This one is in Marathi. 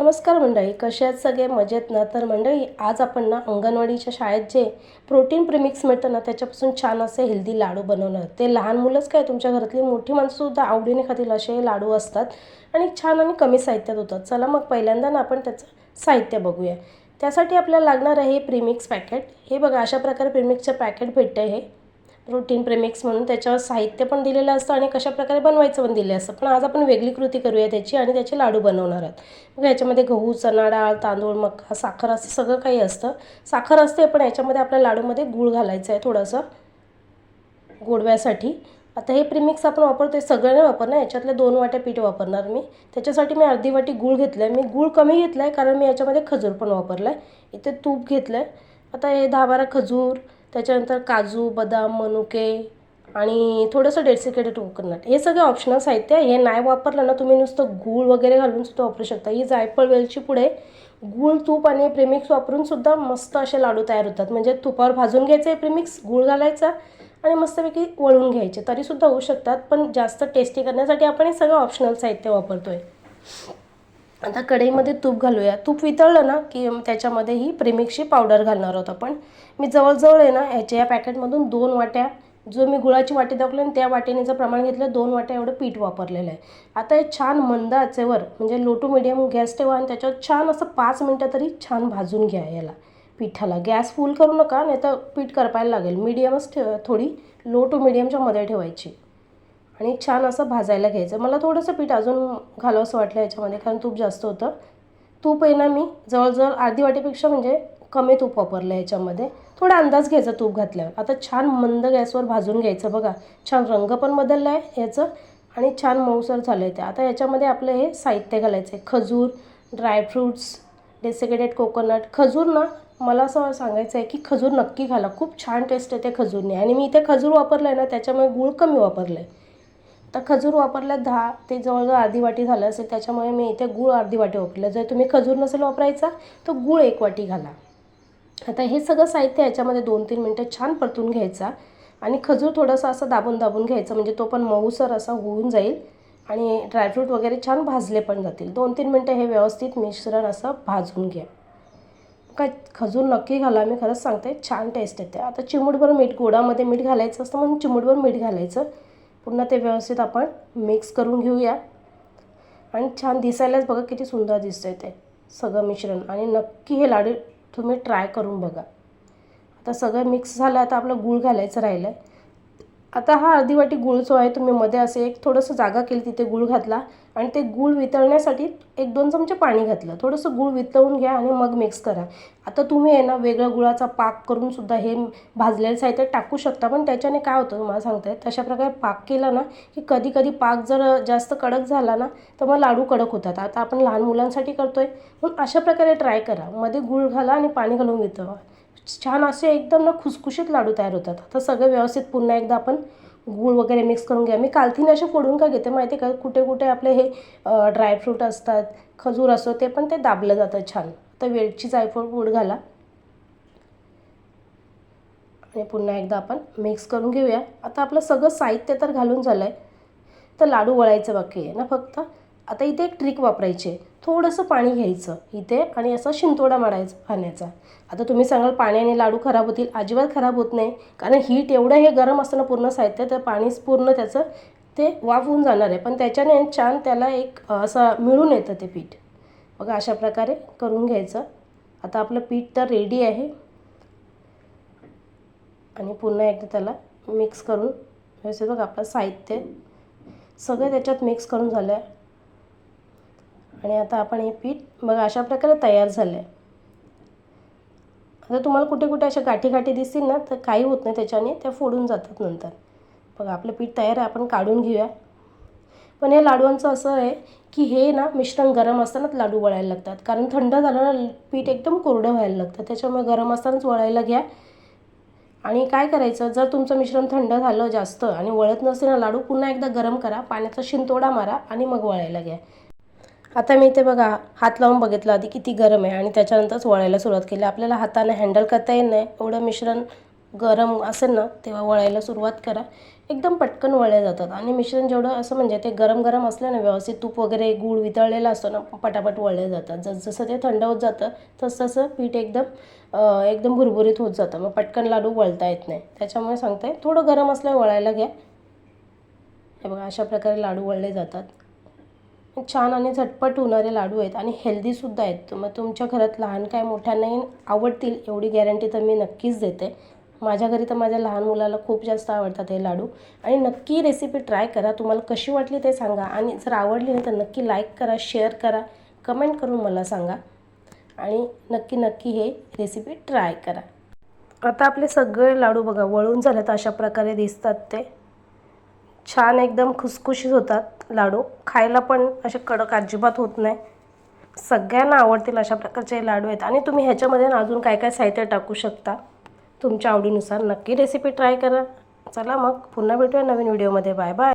नमस्कार मंडळी कसे आहेत सगळे? मजेत ना? तर मंडळी आज आपण ना अंगणवाडीच्या शाळेत जे प्रोटीन प्रिमिक्स मिळतं ना त्याच्यापासून छान असे हेल्दी लाडू बनवणार. ते लहान मुलंच काय तुमच्या घरातली मोठी माणसंसुद्धा आवडीने खातील असे लाडू असतात आणि छान आणि कमी साहित्यात होतात. चला मग पहिल्यांदा ना आपण त्याचं साहित्य बघूया. त्यासाठी आपल्याला लागणार आहे हे प्रिमिक्स पॅकेट हे बघा अशा प्रकारे प्रिमिक्सचं पॅकेट भेटतं हे. प्रोटीन प्रेमिक्स म्हणून त्याच्यावर साहित्य पण दिलेलं असतं आणि कशाप्रकारे बनवायचं पण दिलेलं असतं. पण आज आपण वेगळी कृती करूया त्याची आणि त्याचे लाडू बनवणार आहोत. मग याच्यामध्ये गहू चणा डाळ तांदूळ मका साखर असं सगळं काही असतं. साखर असते पण याच्यामध्ये आपल्या लाडूमध्ये गूळ घालायचं आहे थोडंसं गोडव्यासाठी. आता हे प्रिमिक्स आपण वापरतो आहे सगळ्यांना वापरणार याच्यातल्या दोन वाट्या पीठ वापरणार मी. त्याच्यासाठी मी अर्धी वाटी गूळ घेतलं आहे मी गूळ कमी घेतला आहे कारण मी याच्यामध्ये खजूर पण वापरला आहे इथे तूप घेतलं आहे आता हे दहा बारा खजूर त्याच्यानंतर काजू बदाम मनुके आणि थोडंसं डेसिकेटेड कोकोनट. हे सगळं ऑप्शनल साहित्य आहे. हे नाही वापरलं ना तुम्ही नुसतं गूळ वगैरे घालून सुद्धा वापरू शकता. ही जायफळ वेलची पुढे गूळ तूप आणि प्रिमिक्स वापरून सुद्धा मस्त असे लाडू तयार होतात. म्हणजे तुपावर भाजून घ्यायचे प्रिमिक्स गूळ घालायचा आणि मस्तपैकी वळून घ्यायचे. तरीसुद्धा होऊ शकतात पण जास्त टेस्टी करण्यासाठी आपण हे सगळं ऑप्शनल साहित्य वापरतो आहे आता कढईमध्ये तूप घालूया. तूप वितळलं ना की त्याच्यामध्ये ही प्रेमिक्सची पावडर घालणार आहोत आपण. मी जवळजवळ आहे ना ह्याच्या या पॅकेटमधून दोन वाट्या जो मी गुळाची वाटी दाखवली आणि त्या वाटीनेचं प्रमाण घेतलं दोन वाट्या एवढं पीठ वापरलेलं आहे. आता हे छान मंद आचेवर म्हणजे लो टू मिडियम गॅस ठेवा आणि त्याच्यावर छान असं पाच मिनटं तरी छान भाजून घ्या याला. पिठाला गॅस फुल करू नका नाही तर पीठ करपायला लागेल. मिडियमच ठेव थोडी लो टू मिडियमच्या मध्ये ठेवायची. आणि छान असं भाजायला घ्यायचं. मला थोडंसं पीठ अजून घालावंसं वाटलं याच्यामध्ये कारण तूप जास्त होतं. तूप आहे ना मी जवळजवळ अर्धी वाटीपेक्षा म्हणजे कमी तूप वापरलं याच्यामध्ये. थोडा अंदाज घ्यायचा तूप घातल्यावर. आता छान मंद गॅसवर भाजून घ्यायचं बघा. छान रंग पण बदलला आहे याचं आणि छान मऊसर झालं आहे ते. आता याच्यामध्ये आपलं हे साहित्य घालायचं आहे खजूर ड्रायफ्रूट्स डेसिकेटेड कोकोनट खजूर ना मला असं सांगायचं आहे की खजूर नक्की घाला. खूप छान टेस्ट येते खजूरने. आणि मी इथे खजूर वापरलं आहे ना त्याच्यामुळे गूळ कमी वापरलं आहे तर खजूर वापरल्या दहा ते जवळजवळ अर्धी वाटी झालं असेल त्याच्यामुळे मी इथे गूळ अर्धी वाटी वापरलं. जर तुम्ही खजूर नसेल वापरायचा तर गूळ एक वाटी घाला. आता हे सगळं साहित्य याच्यामध्ये दोन तीन मिनटं छान परतून घ्यायचा आणि खजूर थोडंसं असं दाबून दाबून घ्यायचं म्हणजे तो पण मऊसर असा होऊन जाईल आणि ड्रायफ्रूट वगैरे छान भाजले पण जातील. दोन तीन मिनटं हे व्यवस्थित मिश्रण असं भाजून घ्या. काय खजूर नक्की घाला मी खरंच सांगते छान टेस्ट येते. आता चिमूटभर मीठ गोडामध्ये मीठ घालायचं असतं म्हणून चिमूटभर मीठ घालायचं. पुन्हा ते व्यवस्थित आपण मिक्स करून घेऊया. आणि छान दिसायलाच बघा किती सुंदर दिसतंय ते सगळं मिश्रण. आणि नक्की हे लाडू तुम्ही ट्राय करून बघा. आता सगळं मिक्स झालं आता आपलं गूळ घालायचं राहिलं आहे आता हा अर्धी वाटी गूळ जो आहे तुम्ही मध्ये असे एक थोडंसं जागा केली तिथे गूळ घातला आणि ते गूळ वितळण्यासाठी एक दोन चमचे पाणी घातलं. थोडंसं गूळ वितळून घ्या आणि मग मिक्स करा. आता तुम्ही आहे ना वेगळ्या गुळाचा पाक करून सुद्धा हे भाजलेलं साहित्य टाकू शकता पण त्याच्याने काय होतं तुम्हाला सांगताय तशा प्रकारे पाक केला ना की कधी कधी पाक जर जास्त कडक झाला ना तर मग लाडू कडक होतात. आता आपण लहान मुलांसाठी करतोय म्हणून अशा प्रकारे ट्राय करा. मध्ये गूळ घाला आणि पाणी घालून वितळवा. छान असे एकदम ना खुसखुशीत लाडू तयार होतात. आता सगळं व्यवस्थित पुन्हा एकदा आपण गूळ वगैरे मिक्स करून घ्या मी कालथीने असे फोडून का घेते माहिती का? कुठे कुठे आपले हे ड्रायफ्रूट असतात खजूर असतो ते पण ते दाबलं जातं छान. तर वेलची जायफळ पूड घाला. आणि पुन्हा एकदा आपण मिक्स करून घेऊया. आता आपलं सगळं साहित्य तर घालून झालं आहे तर लाडू वळायचं बाकी आहे ना फक्त? आता इथे एक ट्रिक वापरायची आहे. थोडंसं पाणी घ्यायचं इथे आणि असं शिंतोडा मारायचा पाण्याचा. आता तुम्ही सांगाल पाण्याने लाडू खराब होतील. अजिबात खराब होत नाही. कारण हीट एवढं हे गरम असतं ना पूर्ण साहित्य तर पाणीच पूर्ण त्याचं ते वाफ होऊन जाणार आहे. पण त्याच्याने छान त्याला एक असं मिळून येतं ते पीठ. बघा अशा प्रकारे करून घ्यायचं. आता आपलं पीठ तर रेडी आहे. आणि पुन्हा एकदा त्याला मिक्स करून व्यवस्थित बघा आपलं साहित्य सगळं त्याच्यात मिक्स करून झालं आहे आणि आता आपण हे पीठ बघा अशा प्रकारे तयार झालं आहे आता तुम्हाला कुठे कुठे अशा गाठी गाठी दिसतील ना तर काही होत नाही त्याच्याने त्या फोडून जातात नंतर. बघा आपलं पीठ तयार आहे आपण काढून घेऊया. पण या लाडूंचं असं आहे की हे ना मिश्रण गरम असतानाच लाडू वळायला लागतात. कारण थंड झालं ना पीठ एकदम कोरडं व्हायला लागतं. त्याच्यामुळे गरम असतानाच वळायला घ्या. आणि काय करायचं जर तुमचं मिश्रण थंड झालं जास्त आणि वळत नसेल ना लाडू पुन्हा एकदा गरम करा. पाण्याचा शिंतोडा मारा आणि मग वळायला घ्या. आता मी इथे बघा हात लावून बघितलं आधी किती गरम आहे आणि त्याच्यानंतरच वळायला सुरुवात केली. आपल्याला हाताने हँडल करता येत नाही. एवढं मिश्रण गरम असेल ना तेव्हा वळायला सुरुवात करा. एकदम पटकन वळले जातात. आणि मिश्रण जेवढं असं म्हणजे ते गरम गरम असलं ना व्यवस्थित तूप वगैरे गूळ वितळलेला असतो ना पटापट वळले जातात. जस जसं ते थंड होत जातं तसं तसं पीठ एकदम एकदम भुरभुरीत होत जातं. मग पटकन लाडू वळता येत नाही. त्याच्यामुळे सांगते थोडं गरम असल्यावर वळायला घ्या. हे बघा अशा प्रकारे लाडू वळले जातात. छान आणि झटपट होणारे लाडू आहेत आणि हेल्दीसुद्धा आहेत. मग तुमच्या घरात लहान काय मोठ्यांनाही आवडतील एवढी गॅरंटी तर मी नक्कीच देते. माझ्या घरी तर माझ्या लहान मुलाला खूप जास्त आवडतात हे लाडू. आणि नक्की रेसिपी ट्राय करा. तुम्हाला कशी वाटली ते सांगा. आणि जर आवडली ना तर नक्की लाईक करा शेअर करा कमेंट करून मला सांगा. आणि नक्की नक्की हे रेसिपी ट्राय करा. आता आपले सगळे लाडू बघा वळून झाले तर अशा प्रकारे दिसतात ते. छान एकदम खुसखुशीत होतात लाडू. खायला पण असे कडक अजिबात होत नाही. सगळ्यांना आवडतील अशा प्रकारचे लाडू आहेत. आणि तुम्ही ह्याच्यामध्ये ना अजून काय काय साहित्य टाकू शकता? तुमच्या आवडीनुसार नक्की रेसिपी ट्राय करा. चला मग पुन्हा भेटूया नवीन व्हिडिओमध्ये बाय बाय